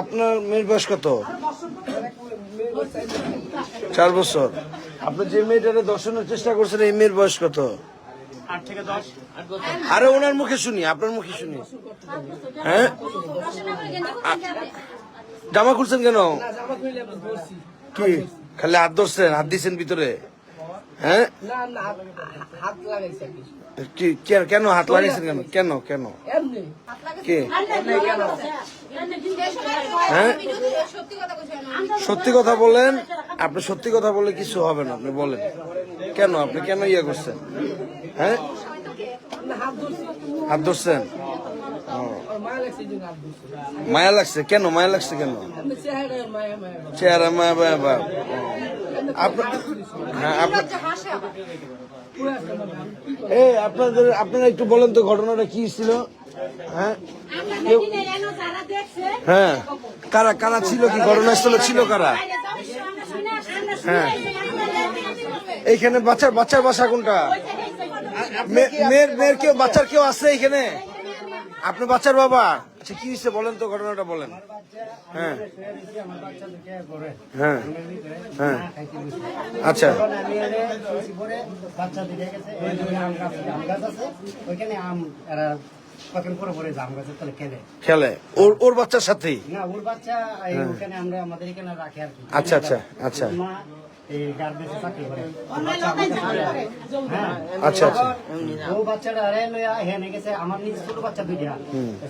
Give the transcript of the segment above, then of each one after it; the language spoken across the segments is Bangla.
আপনার মেয়ের বয়স কত? চার বছর। আপনি যে মেয়েটারে দর্শনের চেষ্টা করছেন, এই মেয়ের বয়স কত? আরে ওনার মুখে শুনি, আপনার মুখে শুনি। হ্যাঁ? জামা খুলছেন কেন? কি? খালি হাত ধরছেন, হাত দিচ্ছেন ভিতরে? হ্যাঁ? কেন হাত লাগিয়েছেন কেন? কেন কেন? কে? হ্যাঁ? সত্যি কথা বলেন আপনি সত্যি কথা বলে কিছু হবে না আপনি বলেন। কেন আপনি কেন ইয়ে করছেন? হ্যাঁ? হাত ধরছেন? মায়া লাগছে কেন মায়া লাগছে কেন? চেহারা মায়া মায়া আপনার হ্যাঁ আপনার? এই আপনাদের আপনারা একটু বলেন তো ঘটনাটা কি ছিল? হ্যাঁ? হ্যাঁ। কারা কারা ছিল কি? ঘটনাস্থলে ছিল কারা? হ্যাঁ। এইখানে বাচ্চার বাচ্চার বাসা কোনটা? মেয়ের মেয়ের কেউ বাচ্চার কেউ আছে এখানে আপনি বাচ্চার বাবা? আচ্ছা কি হচ্ছে বলেন তো ঘটনাটা বলেন। হ্যাঁ। হ্যাঁ। হ্যাঁ। আচ্ছা। খেলে। খেলে। ওর ওর বাচ্চার সাথেই? না ওর বাচ্চা ওখানে আমরা আমাদের এখানে রাখি আর আচ্ছা, আচ্ছা, আচ্ছা। হ্যাঁ। আচ্ছা, আচ্ছা। ও বাচ্চাটা আরে হেনে গেছে আমার নিজ ছোট বাচ্চা দুইটা।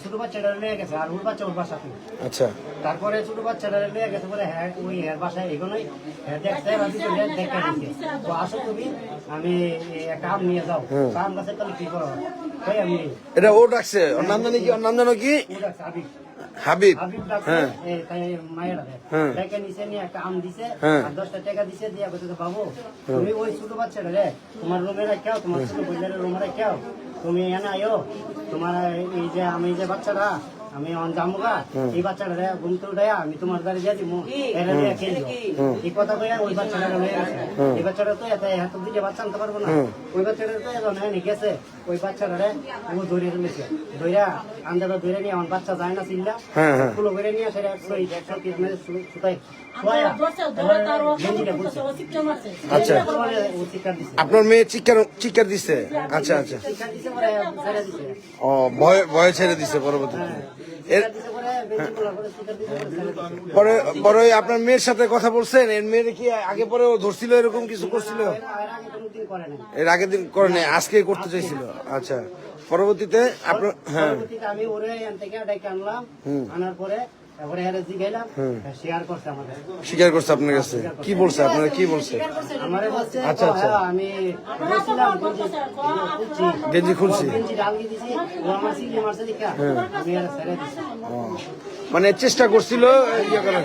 ছোট বাচ্চাটা লইয়া গেছে আর ওর বাচ্চা ওর বাসাতে। আচ্ছা। তারপরে ছোট বাচ্চারা নিয়ে গেছে বলে হ্যাঁ ওই হ্যাঁ বাসায় এগোনোই হ্যাঁ দেখতে করে দেখে দিচ্ছে তো আসো তুমি আমি এই একটা নিয়ে যাও। কাম গাছের তাহলে কি করো? তাই আমি এটা ও ডাকছে। ওর নাম জানি কি? ওর নাম জানো কি? ও ডাকছে হাবিব। হ্যাঁ। এই তাই মায়েরা হ্যাঁ। দেখে নিচে নিয়ে একটা আম দিছে হ্যাঁ। আর দশটা টাকা দিছে দিয়ে বলছে বাবু তুমি ওই ছোট বাচ্চাটা রে তোমার রুমে রাখাও তোমার ছোট বইলারের রুমে রাখাও তুমি এনে আয়ো। তোমার এই যে আমি যে বাচ্চাটা আমি অন জামুগা এই বাচ্চাটা রে ঘুম তো উঠাইয়া আমি তোমার এরা দিয়ে খেলব এই কথা কইয়া ওই বাচ্চাটা গেছে। এই বাচ্চাটা তো এত এত দুইটা বাচ্চা আনতে পারব না। ওই বাচ্চাটা তো এখন গেছে। ওই বাচ্চাটা রে ও ধরে তুলেছে ধইরা আন্দাটা ধরে নিয়ে আমার বাচ্চা যায় না চিল্লা। হ্যাঁ, হ্যাঁ। ফুলো করে নিয়ে সেটা একশো একশো পিস মেরে সুতাই আচ্ছা। আপনার মেয়ে দিছে? আচ্ছা আচ্ছা। ও ভয় ভয় ছেড়ে দিছে পরবর্তীতে। পরে পরে আপনার মেয়ের সাথে কথা বলছেন এর মেয়ের কি আগে পরে ধরছিল এরকম কিছু করছিল? এর আগের দিন করে নাই আজকে করতে চাইছিল। আচ্ছা পরবর্তীতে আপনার হ্যাঁ। আমি ওরে থেকে আনলাম আনার পরে করছে স্বীকার করছে আপনার কাছে? কি বলছে? আপনারা কি বলছে? আচ্ছা, আচ্ছা। হ্যাঁ, আমি গেঞ্জি খুলছি। ও, মানে চেষ্টা করছিল ইয়ে করার।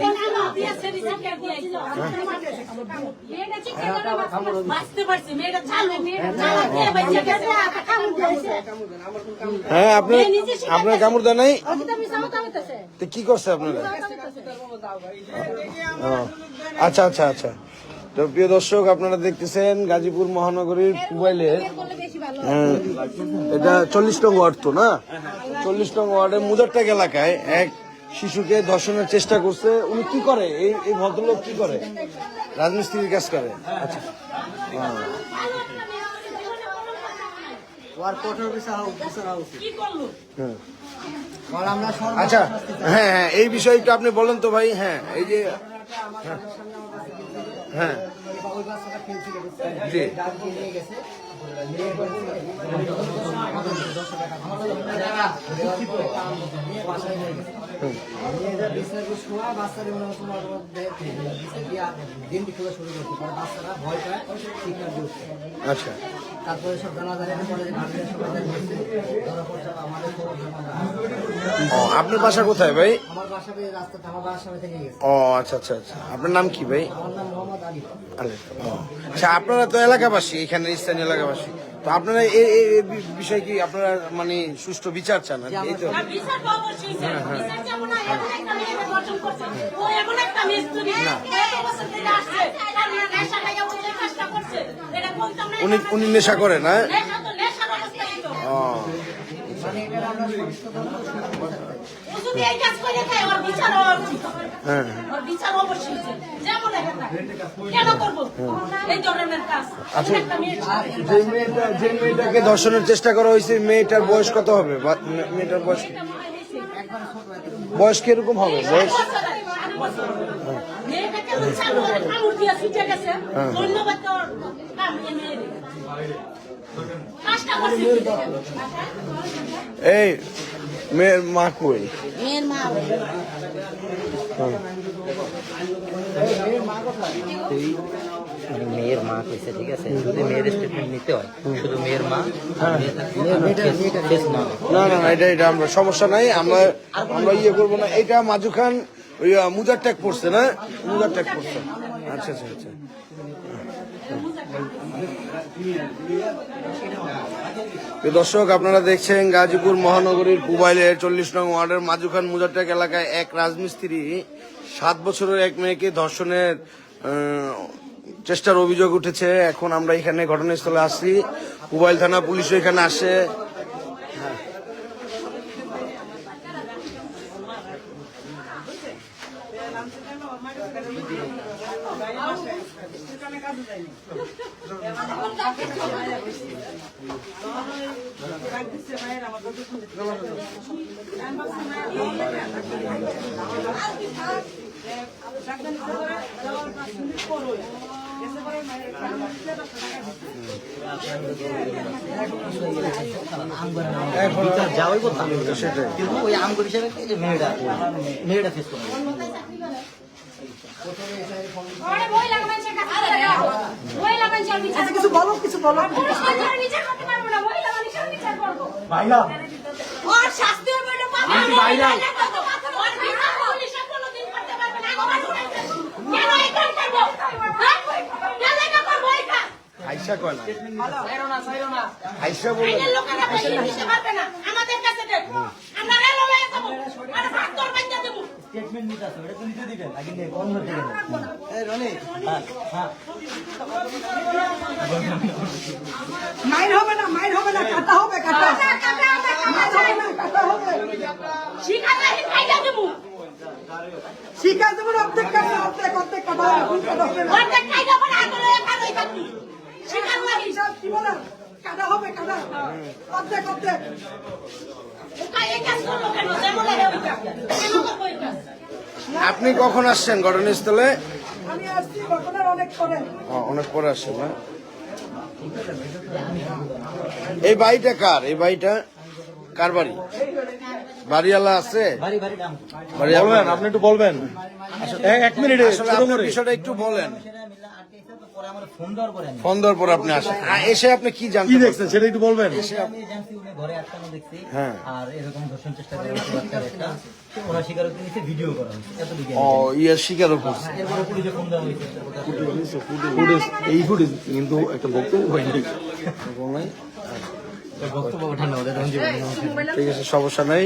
কামড় দিয়েছে। হ্যাঁ আপনার আপনার কামড় দেয় নাই? তো কি করছে আপনারা? আচ্ছা আচ্ছা আচ্ছা। তো প্রিয় দর্শক আপনারা দেখতেছেন গাজীপুর মহানগরীর মোবাইলে বললে বেশি ভালো। হ্যাঁ, এটা চল্লিশ নং ওয়ার্ড তো না? চল্লিশ নং ওয়ার্ডের মুদারটাক এলাকায় এক শিশুকে ধর্ষণের চেষ্টা করছে উনি কি করে এই এই ভদ্রলোক কি করে রাজমিস্ত্রির কাজ করে আচ্ছা হ্যাঁ। আচ্ছা হ্যাঁ হ্যাঁ এই বিষয়টা আপনি বলেন তো ভাই হ্যাঁ এই যে হ্যাঁ। হ্যাঁ জি আচ্ছা। তারপরে সব জানা যায় আপনার বাসা কোথায় ভাই? আমার বাসা থেকে রাস্তা আমার বাসা থেকে ও আচ্ছা আচ্ছা আচ্ছা। আপনার নাম কি ভাই? আমার নাম আচ্ছা আপনারা তো এলাকাবাসী এখানে স্থানীয় এলাকাবাসী। তো আপনারা এই বিষয় কি আপনারা মানে সুষ্ঠু বিচার চান? আর কি? এই তো। না, আসছে, তার মানে না, উনি উনি নেশা করেন হ্যাঁ নেশা তো নেশার অবস্থায় তো। ও মানে এটা আমরা সংশোধন ও যদি এই কাজ করে খায়, ওর বিচার হ্যাঁ। ওর বিচার অবশ্যই যেমন কেন করব? এই ধরনের কাজ। আচ্ছা। যে মেয়েটা যে মেয়েটাকে দর্শনের চেষ্টা করা হয়েছে মেয়েটার বয়স কত হবে? মেয়েটার বয়স বয়স কীরকম হবে? বয়স? কি? এই মেয়ের মা কই? মেয়ের মা মেয়ের মা কইছে ঠিক আছে? যদি মেয়ের স্টেটমেন্ট নিতে হয় শুধু মেয়ের মা না। না না এটা এটা আমরা সমস্যা নাই আমরা আমরা ইয়ে করব না। এটা মাজু খান ওই মুজার ট্যাগ পড়ছে না? মুজার ট্যাগ পড়ছে। আচ্ছা আচ্ছা আচ্ছা। দর্শক, আপনারা দেখছেন গাজীপুর মহানগরীর পুবাইলের চল্লিশ নং ওয়ার্ডের মাজুখান মুজারটেক এলাকায় এক রাজমিস্ত্রি, সাত বছরের এক মেয়েকে ধর্ষণের চেষ্টার অভিযোগ উঠেছে। এখন আমরা এখানে ঘটনাস্থলে আসি পুবাইল থানা পুলিশও এখানে আসে। যাওয়াই করতাম সেটাই কিন্তু ওই আমগর হিসেবে মেয়েটা মেয়েটা ফেস করবে। মানুষের কাছে আচ্ছা কিছু বলো কিছু বলো করব। ওর শাস্তি হবে না। কাজ? আইসা কয় না আইসা বলে। আমাদের কাছে দেন। আমরা রেলওয়ে যাব। আর ফাঁকতর বাইন্দা দেবো। স্টেটমেন্ট নিতে আছে ওটা তুমি দিতে দিবেন আগে নিয়ে কোন ধরতে গেলে এই রনি। হ্যাঁ হ্যাঁ। মাইর হবে না মাইর হবে না কাটা হবে কাটা কাটা, হবে কাটা দেবো। শিখা অর্ধেক কাটা অর্ধেক অর্ধেক কাটা হবে কাটা হবে অর্ধেক কি বলে কাটা হবে কাটা অর্ধেক অর্ধেক। ওকা এই কাজ করল কেন? যেমন লাগে ওইটা। কেন করব এই কাজ? আপনি কখন আসছেন ঘটনাস্থলে? আমি অনেক পরে। ও, অনেক পরে আসছেন না? এই বাড়িটা কার? এই বাড়িটা কার বাড়ি? বাড়িওয়ালা আছে? আপনি একটু বলবেন। এক মিনিটে আসলে বিষয়টা একটু বলেন। ফোন দেওয়ার পরে আপনি আসেন। এসে আপনি কি দেখছেন সেটা একটু বলবেন। হ্যাঁ। আর এরকম ধর্ষণ চেষ্টা করে ওই বাচ্চার একটা তো ওরা স্বীকারোক্তি নিচ্ছে ভিডিও করা হয়েছে এত ও ইয়ে স্বীকারও করছে। এরপরে পুলিশে ফোন দেওয়া হয়েছে ফুটেজ এই ফুটেজ কিন্তু একটা বক্তব্য হয়নি। বক্তব্য ওঠানো ওদের ঠিক আছে সমস্যা নেই।